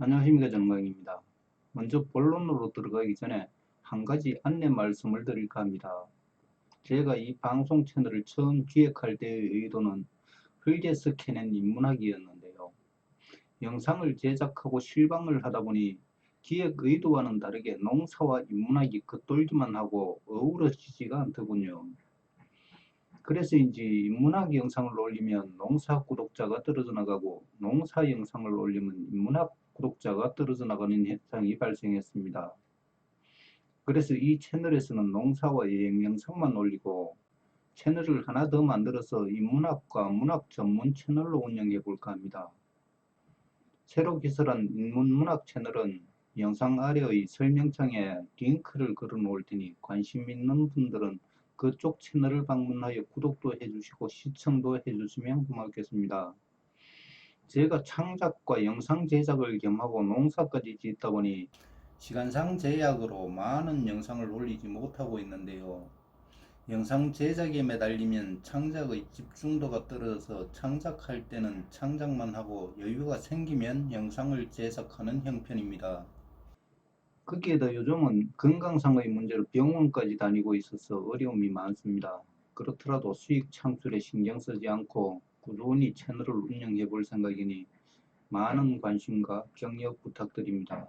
안녕하십니까 정광입니다. 먼저 본론으로 들어가기 전에 한 가지 안내 말씀을 드릴까 합니다. 제가 이 방송 채널을 처음 기획할 때의 의도는 흙에 스캔한 인문학이었는데요. 영상을 제작하고 실방을 하다 보니 기획 의도와는 다르게 농사와 인문학이 겉돌기만 하고 어우러지지가 않더군요. 그래서인지 인문학 영상을 올리면 농사 구독자가 떨어져 나가고 농사 영상을 올리면 인문학 구독자가 떨어져 나가는 현상이 발생했습니다. 그래서 이 채널에서는 농사와 여행 영상만 올리고 채널을 하나 더 만들어서 인문학과 문학 전문 채널로 운영해 볼까 합니다. 새로 개설한 인문문학 채널은 영상 아래의 설명창에 링크를 걸어 놓을 테니 관심 있는 분들은 그쪽 채널을 방문하여 구독도 해주시고 시청도 해주시면 고맙겠습니다. 제가 창작과 영상 제작을 겸하고 농사까지 짓다 보니 시간상 제약으로 많은 영상을 올리지 못하고 있는데요. 영상 제작에 매달리면 창작의 집중도가 떨어져서 창작할 때는 창작만 하고 여유가 생기면 영상을 제작하는 형편입니다. 거기에다 요즘은 건강상의 문제로 병원까지 다니고 있어서 어려움이 많습니다. 그렇더라도 수익 창출에 신경 쓰지 않고 꾸준히 채널을 운영해 볼 생각이니 많은 관심과 격려 부탁드립니다.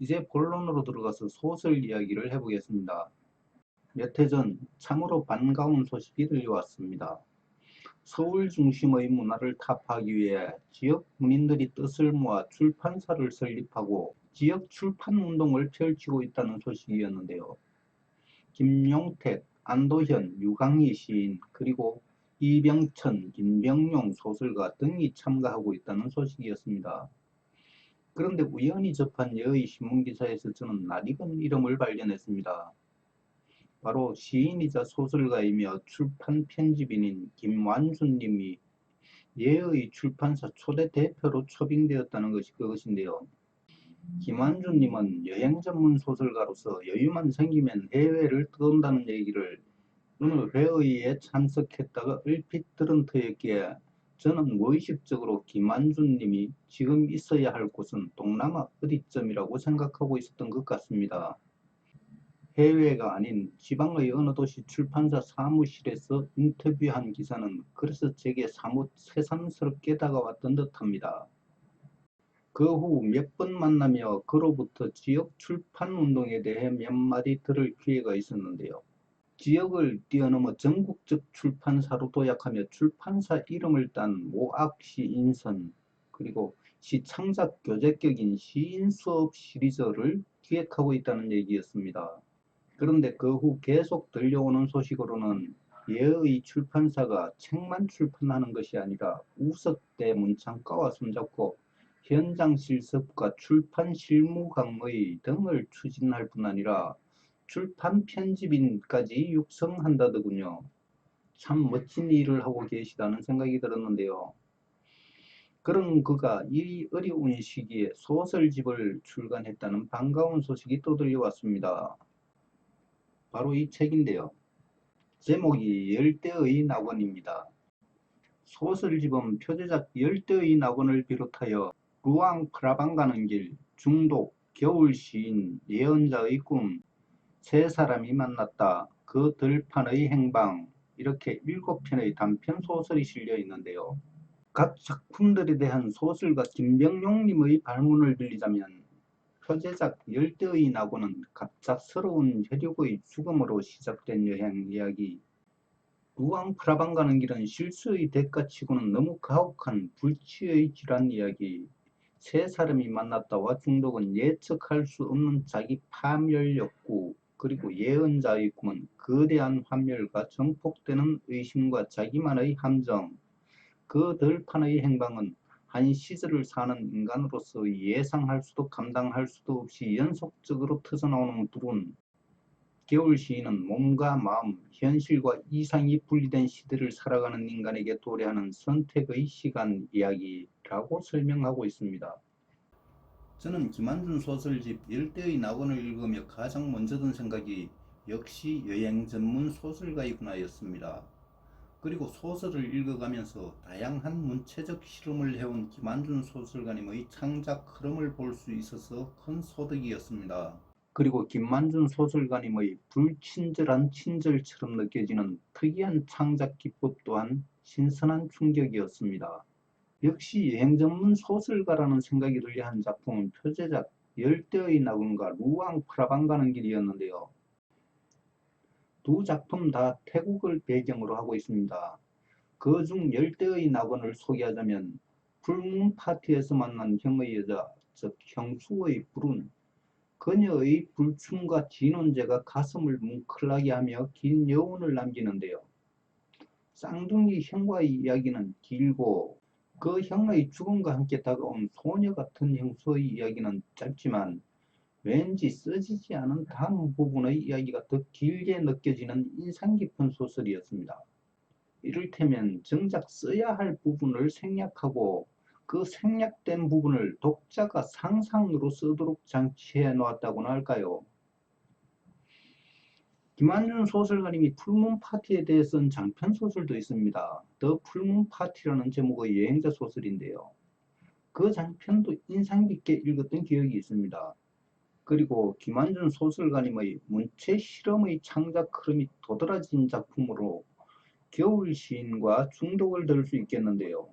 이제 본론으로 들어가서 소설 이야기를 해보겠습니다. 몇 해 전 참으로 반가운 소식이 들려왔습니다. 서울 중심의 문화를 타파하기 위해 지역 군인들이 뜻을 모아 출판사를 설립하고 지역 출판 운동을 펼치고 있다는 소식이었는데요. 김용택, 안도현, 유강희 시인, 그리고 이병천, 김병용 소설가 등이 참가하고 있다는 소식이었습니다. 그런데 우연히 접한 여의 신문기사에서 저는 낯익은 이름을 발견했습니다. 바로 시인이자 소설가이며 출판 편집인인 김완준 님이 예의 출판사 초대 대표로 초빙되었다는 것이 그것인데요. 김완준 님은 여행 전문 소설가로서 여유만 생기면 해외를 떠돈다는 얘기를 어느 회의에 참석했다가 얼핏 들은 터였기에 저는 무의식적으로 김완준 님이 지금 있어야 할 곳은 동남아 어디쯤이라고 생각하고 있었던 것 같습니다. 해외가 아닌 지방의 어느 도시 출판사 사무실에서 인터뷰한 기사는 그래서 제게 사뭇 새삼스럽게 다가왔던 듯합니다. 그 후 몇 번 만나며 그로부터 지역 출판 운동에 대해 몇 마디 들을 기회가 있었는데요. 지역을 뛰어넘어 전국적 출판사로 도약하며 출판사 이름을 딴 모악시 인선 그리고 시창작 교재격인 시인 수업 시리즈를 기획하고 있다는 얘기였습니다. 그런데 그 후 계속 들려오는 소식으로는 예의 출판사가 책만 출판하는 것이 아니라 우석대 문창가와 손잡고 현장 실습과 출판 실무 강의 등을 추진할 뿐 아니라 출판 편집인까지 육성한다더군요. 참 멋진 일을 하고 계시다는 생각이 들었는데요. 그런 그가 이 어려운 시기에 소설집을 출간했다는 반가운 소식이 또 들려왔습니다. 바로 이 책인데요. 제목이 열대의 낙원입니다. 소설집은 표제작 열대의 낙원을 비롯하여 루앙 프라방 가는 길, 중독, 겨울 시인, 예언자의 꿈, 세 사람이 만났다, 그 들판의 행방. 이렇게 일곱 편의 단편 소설이 실려 있는데요. 각 작품들에 대한 소설가 김병용님의 발문을 빌리자면 표제작 열대의 낙원은 갑작스러운 혈육의 죽음으로 시작된 여행 이야기. 루앙 프라방 가는 길은 실수의 대가치고는 너무 가혹한 불치의 질환 이야기. 세 사람이 만났다와 중독은 예측할 수 없는 자기 파멸 욕구 그리고 예언자의 꿈은 거대한 환멸과 정폭되는 의심과 자기만의 함정 그 들판의 행방은 한 시절을 사는 인간으로서 예상할 수도 감당할 수도 없이 연속적으로 터져나오는 불운 겨울 시인은 몸과 마음, 현실과 이상이 분리된 시대를 살아가는 인간에게 도래하는 선택의 시간 이야기라고 설명하고 있습니다. 저는 김한준 소설집 열대의 낙원을 읽으며 가장 먼저 든 생각이 역시 여행 전문 소설가이구나였습니다. 그리고 소설을 읽어가면서 다양한 문체적 실험을 해온 김한준 소설가님의 창작 흐름을 볼 수 있어서 큰 소득이었습니다. 그리고 김만준 소설가님의 불친절한 친절처럼 느껴지는 특이한 창작 기법 또한 신선한 충격이었습니다. 역시 여행 전문 소설가라는 생각이 들려 한 작품은 표제작 열대의 낙원과 루앙 프라방 가는 길이었는데요. 두 작품 다 태국을 배경으로 하고 있습니다. 그 중 열대의 낙원을 소개하자면 풀문 파티에서 만난 형의 여자, 즉 형수의 불운, 그녀의 불충과 진혼제가 가슴을 뭉클하게 하며 긴 여운을 남기는데요. 쌍둥이 형과의 이야기는 길고 그 형의 죽음과 함께 다가온 소녀 같은 형수의 이야기는 짧지만 왠지 써지지 않은 다음 부분의 이야기가 더 길게 느껴지는 인상 깊은 소설이었습니다. 이를테면 정작 써야 할 부분을 생략하고 그 생략된 부분을 독자가 상상으로 쓰도록 장치해 놓았다고나 할까요? 김한준 소설가님이 풀문 파티에 대해 쓴 장편 소설도 있습니다. 더 풀문 파티라는 제목의 여행자 소설인데요. 그 장편도 인상 깊게 읽었던 기억이 있습니다. 그리고 김한준 소설가님의 문체 실험의 창작 흐름이 도드라진 작품으로 겨울 시인과 중독을 들 수 있겠는데요.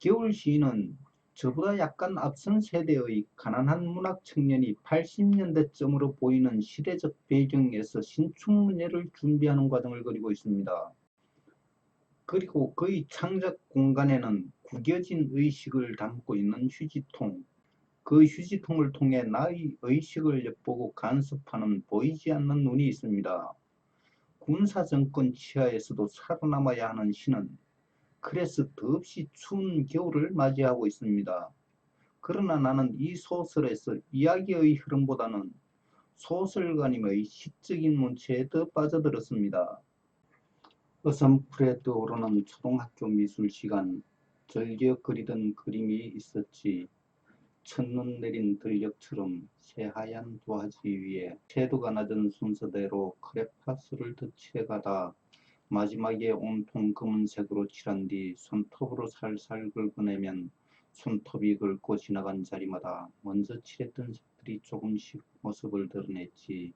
겨울 시인은 저보다 약간 앞선 세대의 가난한 문학 청년이 80년대쯤으로 보이는 시대적 배경에서 신춘문예를 준비하는 과정을 그리고 있습니다. 그리고 그의 창작 공간에는 구겨진 의식을 담고 있는 휴지통, 그 휴지통을 통해 나의 의식을 엿보고 간섭하는 보이지 않는 눈이 있습니다. 군사정권 치하에서도 살아남아야 하는 신은 그래서 더없이 추운 겨울을 맞이하고 있습니다. 그러나 나는 이 소설에서 이야기의 흐름보다는 소설가님의 시적인 문체에 더 빠져들었습니다. 어선풀에 떠오르는 초등학교 미술 시간, 즐겨 그리던 그림이 있었지. 첫눈 내린 들녘처럼 새하얀 도화지 위에 채도가 낮은 순서대로 크레파스를 덧칠해 가다 마지막에 온통 검은색으로 칠한 뒤 손톱으로 살살 긁어내면 손톱이 긁고 지나간 자리마다 먼저 칠했던 색들이 조금씩 모습을 드러냈지.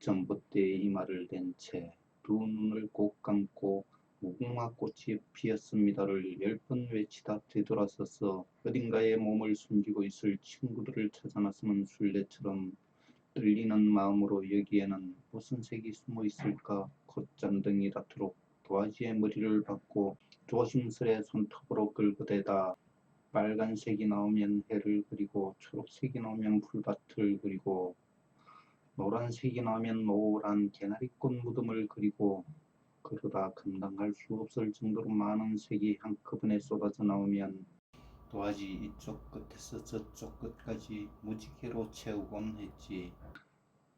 전봇대에 이마를 댄 채 두 눈을 꼭 감고 무궁화 꽃이 피었습니다를 열 번 외치다 되돌아서서 어딘가에 몸을 숨기고 있을 친구들을 찾아 나서는 술래처럼 떨리는 마음으로 여기에는 무슨 색이 숨어 있을까 콧잔등이 닿도록 도화지에 머리를 박고 조심스레 손톱으로 긁어대다 빨간색이 나오면 해를 그리고 초록색이 나오면 풀밭을 그리고 노란색이 나오면 노란 개나리꽃 무덤을 그리고 그러다 감당할 수 없을 정도로 많은 색이 한꺼번에 쏟아져 나오면 도화지 이쪽 끝에서 저쪽 끝까지 무지개로 채우곤 했지.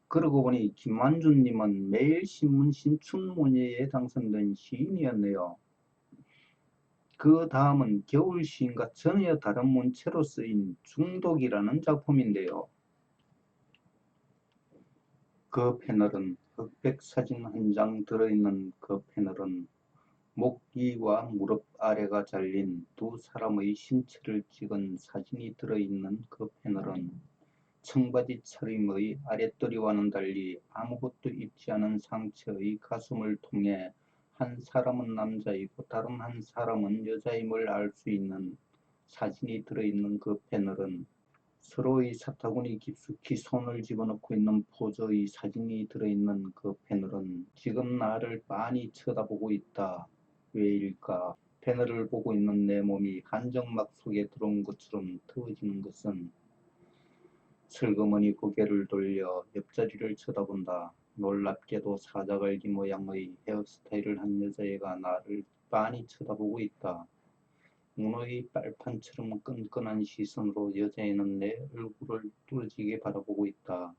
그러고 보니 김만준님은 매일신문 신춘문예에 당선된 시인이었네요. 그 다음은 겨울 시인과 전혀 다른 문체로 쓰인 중독이라는 작품인데요. 그 패널은 흑백 사진 한 장 들어있는 그 패널은 목 위와 무릎 아래가 잘린 두 사람의 신체를 찍은 사진이 들어있는 그 패널은 청바지 차림의 아랫도리와는 달리 아무것도 입지 않은 상체의 가슴을 통해 한 사람은 남자이고 다른 한 사람은 여자임을 알 수 있는 사진이 들어있는 그 패널은 서로의 사타구니 깊숙이 손을 집어넣고 있는 포즈의 사진이 들어있는 그 패널은 지금 나를 빤히 쳐다보고 있다. 왜일까? 패널을 보고 있는 내 몸이 한정막 속에 들어온 것처럼 터지는 것은 슬그머니 고개를 돌려 옆자리를 쳐다본다. 놀랍게도 사자갈기 모양의 헤어스타일을 한 여자애가 나를 빤히 쳐다보고 있다. 문어의 빨판처럼 끈끈한 시선으로 여자애는 내 얼굴을 뚫어지게 바라보고 있다.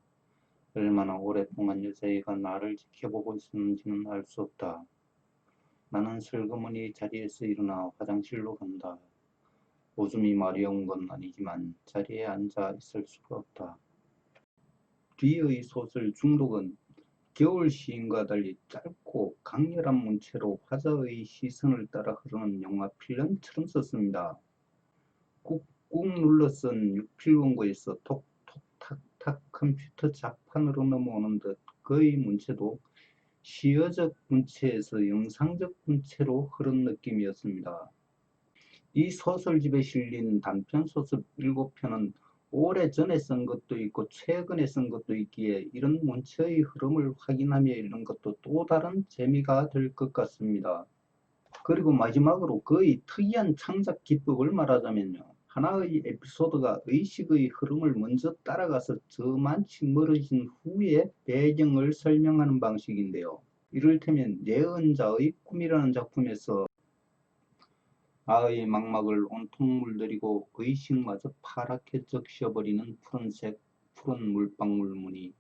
얼마나 오랫동안 여자애가 나를 지켜보고 있었는지는 알 수 없다. 나는 슬그머니 자리에서 일어나 화장실로 간다. 오줌이 마려운 건 아니지만 자리에 앉아 있을 수가 없다. 뒤의 소설 중독은 겨울 시인과 달리 짧고 강렬한 문체로 화자의 시선을 따라 흐르는 영화 필름처럼 썼습니다. 꾹꾹 눌러 쓴 육필 원고에서 톡톡탁탁 컴퓨터 자판으로 넘어오는 듯 그의 문체도 시어적 문체에서 영상적 문체로 흐른 느낌이었습니다. 이 소설집에 실린 단편 소설 7편은 오래전에 쓴 것도 있고 최근에 쓴 것도 있기에 이런 문체의 흐름을 확인하며 읽는 것도 또 다른 재미가 될 것 같습니다. 그리고 마지막으로 그의 특이한 창작 기법을 말하자면요. 하나의 에피소드가 의식의 흐름을 먼저 따라가서 저만치 멀어진 후에 배경을 설명하는 방식인데요. 이를테면 예언자의 꿈이라는 작품에서 아의 망막을 온통 물들이고 의식마저 파랗게 적셔버리는 푸른색 푸른 물방울 무늬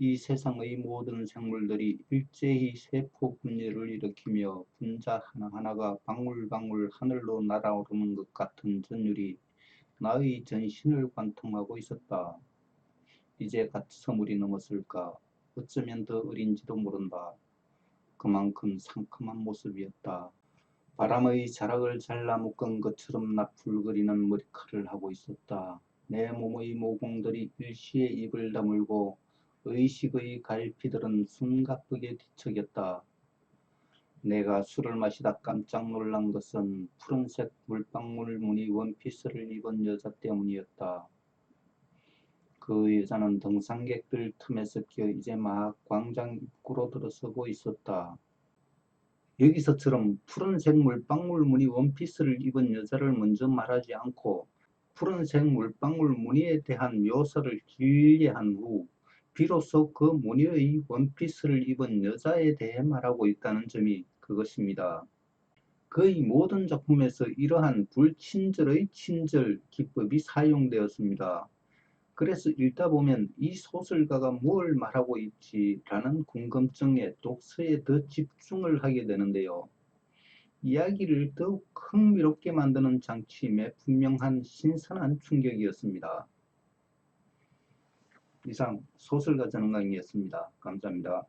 이 세상의 모든 생물들이 일제히 세포 분열을 일으키며 분자 하나하나가 방울방울 하늘로 날아오르는 것 같은 전율이 나의 전신을 관통하고 있었다. 이제 갓 서물이 넘었을까? 어쩌면 더 어린지도 모른다. 그만큼 상큼한 모습이었다. 바람의 자락을 잘라 묶은 것처럼 나풀거리는 머리칼을 하고 있었다. 내 몸의 모공들이 일시에 입을 다물고 의식의 갈피들은 숨가쁘게 뒤척였다. 내가 술을 마시다 깜짝 놀란 것은 푸른색 물방울 무늬 원피스를 입은 여자 때문이었다. 그 여자는 등산객들 틈에서 끼어 이제 막 광장 입구로 들어서고 있었다. 여기서처럼 푸른색 물방울 무늬 원피스를 입은 여자를 먼저 말하지 않고 푸른색 물방울 무늬에 대한 묘사를 길게 한 후 비로소 그 무늬의 원피스를 입은 여자에 대해 말하고 있다는 점이 그것입니다. 그의 모든 작품에서 이러한 불친절의 친절 기법이 사용되었습니다. 그래서 읽다 보면 이 소설가가 뭘 말하고 있지라는 궁금증에 독서에 더 집중을 하게 되는데요. 이야기를 더욱 흥미롭게 만드는 장치임에 분명한 신선한 충격이었습니다. 이상 소설가 전강이었습니다. 감사합니다.